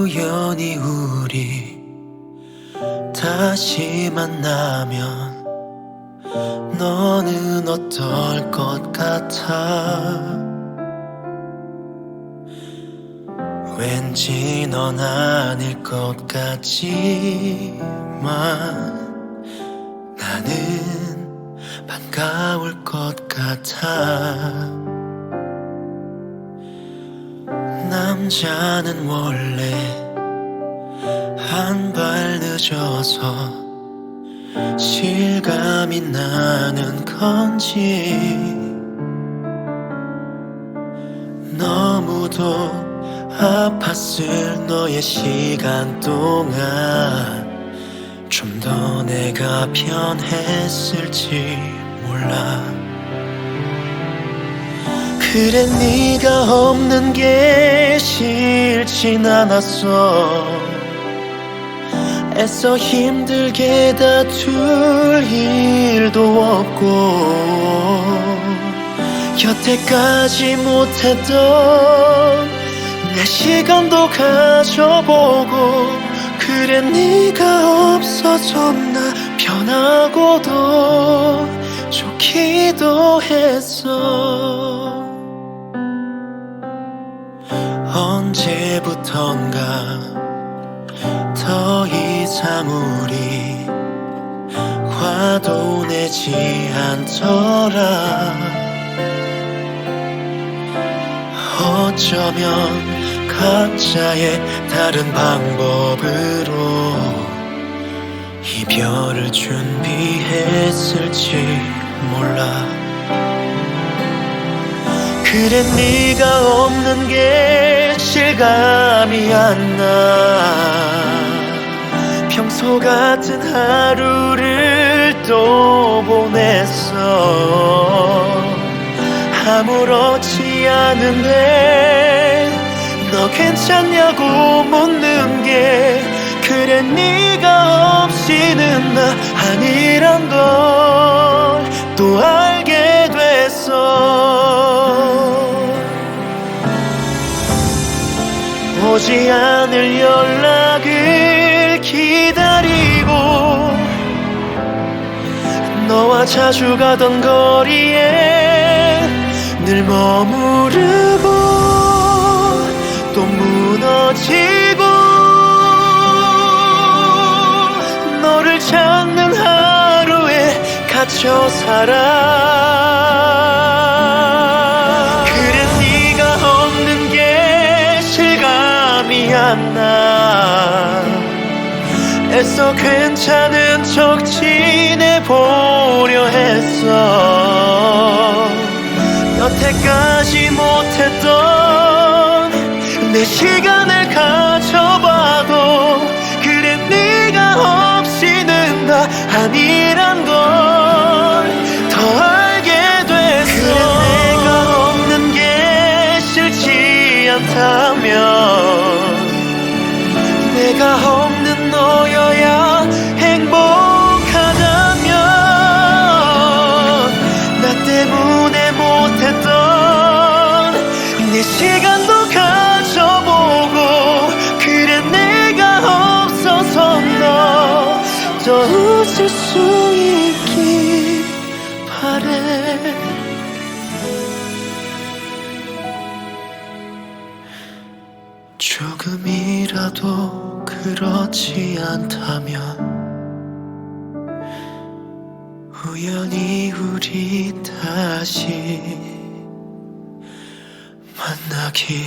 우연히 우리 다시 만나면 너는 어떨 것 같아? 왠지 넌 아닐 것 같지만 나는 반가울 것 같아 남자는 원래 한 발 늦어서 실감이 나는 건지 너무도 아팠을 너의 시간 동안 좀 더 내가 변했을지 몰라 그래 네가 없는 게 싫진 않았어. 애써 힘들게 다툴 일도 없고 여태까지 못했던 내 시간도 가져보고 그래 네가 없어서 나 변하고도 좋기도 했어 언제부턴가 더 이상 우리 화도 내지 않더라. 어쩌면 각자의 다른 방법으로 이별을 준비했을지 몰라 그래 네가 없는 게 실감이 안 나. 평소 같은 하루를 또 보냈어. 아무렇지 않은데 너 괜찮냐고 묻는 게 그래 네가 없이는 나 아니란 걸 오지 않을 연락을 기다리고 너와 자주 가던 거리에 늘 머무르고 또 무너지고 너를 찾는 하루에 갇혀 살아 실감이 안 나. 애써 괜찮은 척 지내보려 했어. 여태까지 못했던 내 시간을 가져봐도 그래 네가 없이는 나 아니란 없는 너여야 행복하다면 나 때문에 못했던 내 시간도 가져보고 그래 내가 없어서 너또 웃을 수 있길 바래 조금이라도 그렇지 않다면 우연히 우리 다시 만나길